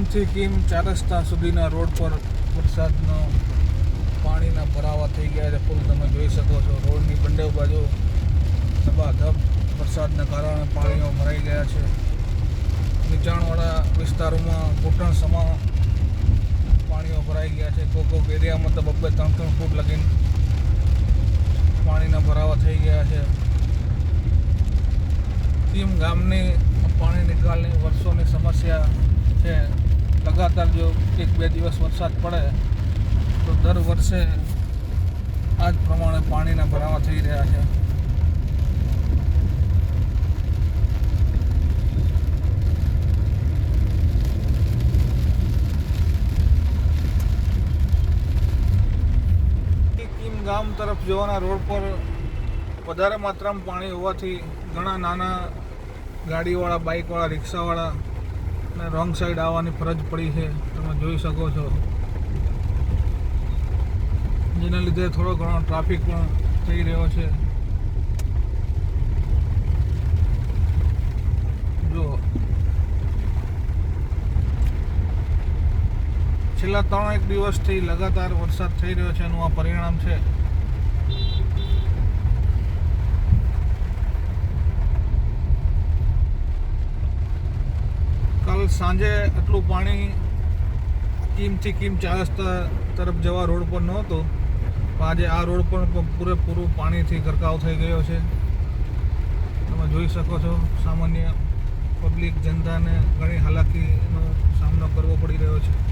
કીમથી કીમ ચાર રસ્તા સુધીના રોડ પર વરસાદનો પાણીના ભરાવા થઈ ગયા છે. ફૂલ તમે જોઈ શકો છો. રોડની બંને બાજુ ધબાધબ વરસાદના કારણે પાણીઓ ભરાઈ ગયા છે. નીચાણવાળા વિસ્તારોમાં ઘૂંટણ સમા પાણીઓ ભરાઈ ગયા છે. કોક કોક એરિયામાં તો બબ્બે ત્રણ ત્રણ ફૂટ લગીને પાણીના ભરાવા થઈ ગયા છે. કિમ ગામની પાણી નિકાલની વર્ષોની સમસ્યા છે. લગાતાર જો એક બે દિવસ વરસાદ પડે, તો દર વર્ષે આ જ પ્રમાણે પાણીના ભરાવા થઈ રહ્યા છે. ગામ તરફ જવાના રોડ પર વધારે માત્રામાં પાણી હોવાથી ઘણા નાના ગાડીવાળા, બાઇકવાળા, રિક્ષાવાળા ને રોંગ સાઈડ આવવાની ફરજ પડી છે. તમે જોઈ શકો છો. જેના લીધે થોડો ઘણો ટ્રાફિક પણ થઈ રહ્યો છે. જો. છેલ્લા ત્રણ એક દિવસથી લગાતાર વરસાદ થઈ રહ્યો છે, એનું આ પરિણામ છે. સાંજે આટલું પાણી કીમથી કીમ ચાર રસ્તા તરફ જવા રોડ પર નહોતું, પણ આજે આ રોડ પણ પૂરેપૂરું પાણીથી ગરકાવ થઈ ગયો છે. તમે જોઈ શકો છો, સામાન્ય પબ્લિક જનતાને ઘણી હાલાકીનો સામનો કરવો પડી રહ્યો છે.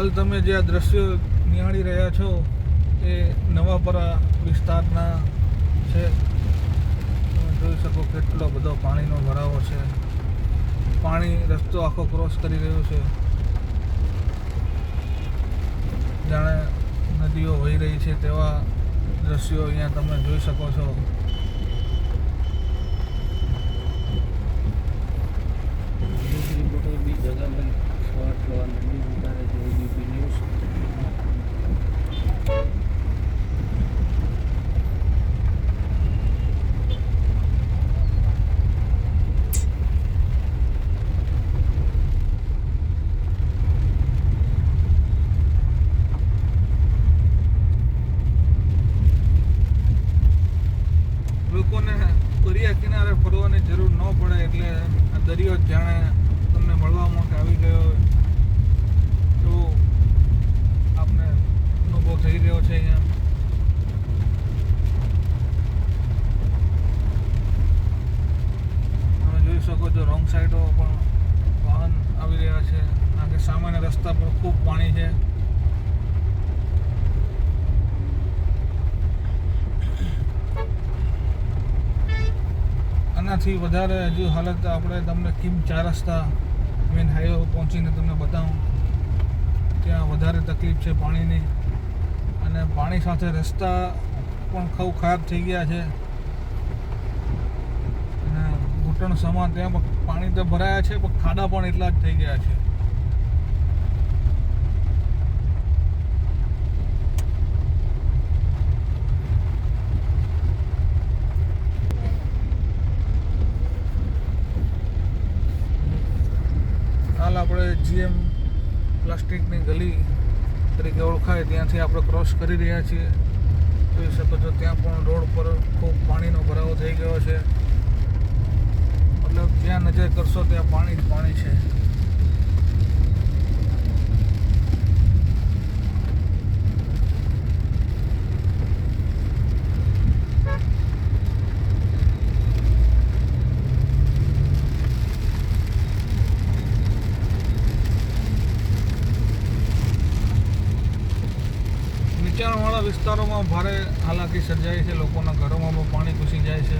હાલ તમે જે આ દ્રશ્ય નિહાળી રહ્યા છો, એ નવાપરા વિસ્તારના છે. તમે જોઈ શકો કેટલો બધો પાણીનો ભરાવો છે. પાણી રસ્તો આખો ક્રોસ કરી રહ્યો છે. જાણે નદીઓ વહી રહી છે તેવા દ્રશ્યો અહીંયા તમે જોઈ શકો છો. બી જગા દરિયા કિનારે ફરવાની જરૂર ન પડે એટલે આ દરિયો જાણે તમને મળવા માટે આવી ગયો હોય. એવો આપને અનુભવ થઈ રહ્યો છે અહીંયા. તમે જોઈ શકો છો, રોંગ સાઈડો પણ વાહન આવી રહ્યા છે. કારણ કે સામાન્ય રસ્તા પર ખૂબ પાણી છે. આનાથી વધારે હજુ હાલત આપણે તમને કિમ ચાર રસ્તા મેન હાઈવે પહોંચીને તમને બતાવું. ત્યાં વધારે તકલીફ છે પાણીની. અને પાણી સાથે રસ્તા પણ ખૂબ ખરાબ થઈ ગયા છે. અને ઘૂંટણ સમાન ત્યાં પાણી તો ભરાયા છે, પણ ખાડા પણ એટલા જ થઈ ગયા છે હાલ આપણે જીએમ પ્લાસ્ટિકની ગલી તરીકે ઓળખાય. ત્યાંથી આપણે ક્રોસ કરી રહ્યા છીએ. જોઈ શકો છો, ત્યાં પણ રોડ પર ખૂબ પાણીનો ભરાવો થઈ ગયો છે. મતલબ જ્યાં નજર કરશો ત્યાં પાણી જ પાણી છે. પાણીનો ભારે હાલાકી સર્જાય છે, લોકોના ઘરોમાં પણ પાણી ઘૂસી જાય છે.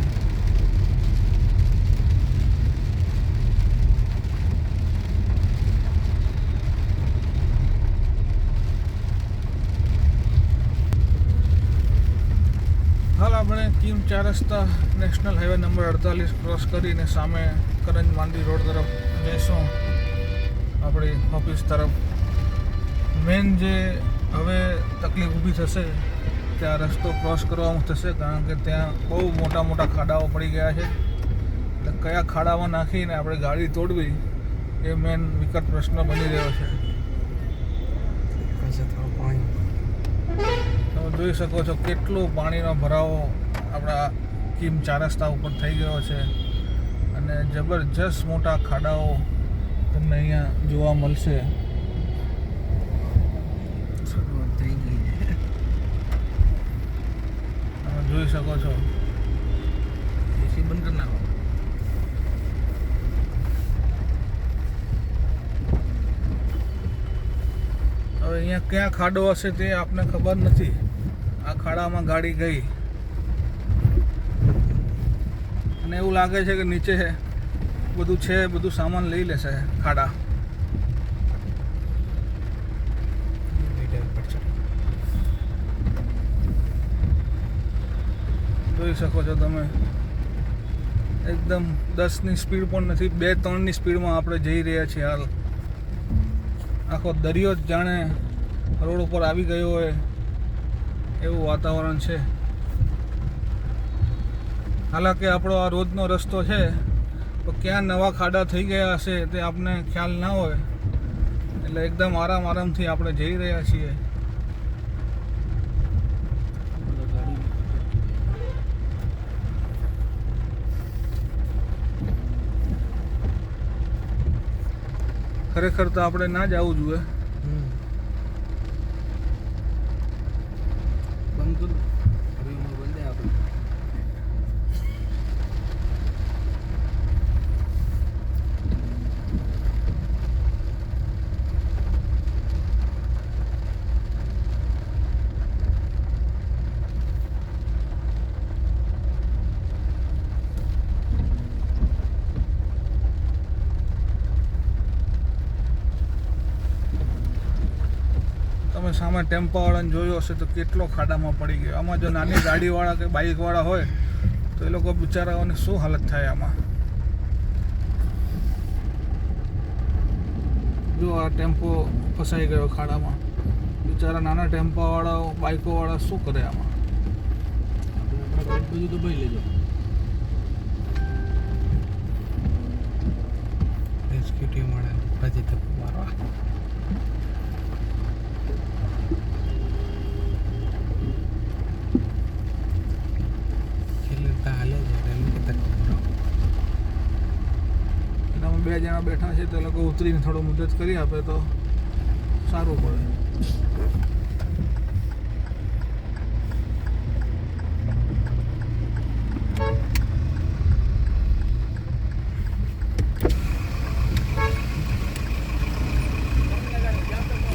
હાલ આપણે કિમ ચાર રસ્તા નેશનલ હાઈવે નંબર અડતાલીસ ક્રોસ કરીને સામે કરંજ માંડી રોડ તરફ જઈશું. આપણી ઓફિસ તરફ. મેન જે હવે તકલીફ ઊભી થશે ત્યાં રસ્તો ક્રોસ કરવામાં થશે કારણ કે ત્યાં બહુ મોટા મોટા ખાડાઓ પડી ગયા છે. એટલે કયા ખાડામાં નાખીને આપણે ગાડી તોડવી એ મેન વિકટ પ્રશ્ન બની રહ્યો છે. તમે જોઈ શકો છો કેટલો પાણીનો ભરાવો આપણા કિમ ચાર રસ્તા ઉપર થઈ ગયો છે. અને જબરજસ્ત મોટા ખાડાઓ તમને અહીંયા જોવા મળશે. થઈ ગઈ જોઈ શકો છો. એસી બંધ કરી નાખો. હવે અહીંયા ક્યાં ખાડો હશે તે આપને ખબર નથી. આ ખાડામાં ગાડી ગઈ. અને એવું લાગે છે કે નીચે બધું છે, બધું સામાન લઈ લેશે ખાડા. જોઈ શકો છો તમે. એકદમ દસની સ્પીડ પણ નથી, બે ત્રણની સ્પીડમાં આપણે જઈ રહ્યા છીએ હાલ. આખો દરિયો જ જાણે રોડ ઉપર આવી ગયો હોય એવું વાતાવરણ છે. હાલાકી આપણો આ રોજનો રસ્તો છે, તો ક્યાં નવા ખાડા થઈ ગયા હશે તે આપને ખ્યાલ ના હોય. એટલે એકદમ આરામ આરામથી આપણે જઈ રહ્યા છીએ બધા ગાડી ખરેખર તો આપણે ના જ આવવું જોઈએ બંધ કરું હવે એમાં બંધ આપણે તમે સામે ટેમ્પાવાળાને જોયો હશે તો કેટલો ખાડામાં પડી ગયો. આમાં જો નાની ગાડીવાળા કે બાઇકવાળા હોય તો એ લોકો બિચારાઓને શું હાલત થાય આમાં? જો આ ટેમ્પો ફસાઈ ગયો ખાડામાં. બિચારા નાના ટેમ્પાવાળાઓ બાઇકોવાળા શું કરે આમાં? બધું દબાઈ લેજો. રેસ્ક્યુ ટીમ મળે પછી તક મારવા છેલ્લે તો હાલે છે એમ કે તક જણા બેઠા છે, તે લોકો ઉતરીને થોડો મદદ કરી આપે તો સારું પડે.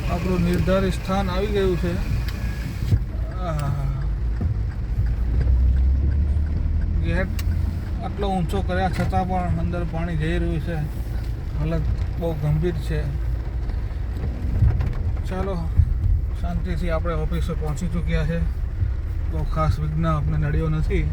આપણું નિર્ધારિત સ્થાન આવી ગયું છે. ગેટ આટલો ઊંચો કર્યા છતાં પણ અંદર પાણી જઈ રહ્યું છે. હાલત બહુ ગંભીર છે. ચાલો, શાંતિથી આપણે ઓફિસે પહોંચી ચૂક્યા છે. બહુ ખાસ વિઘ્ન આપણે નડ્યો નથી.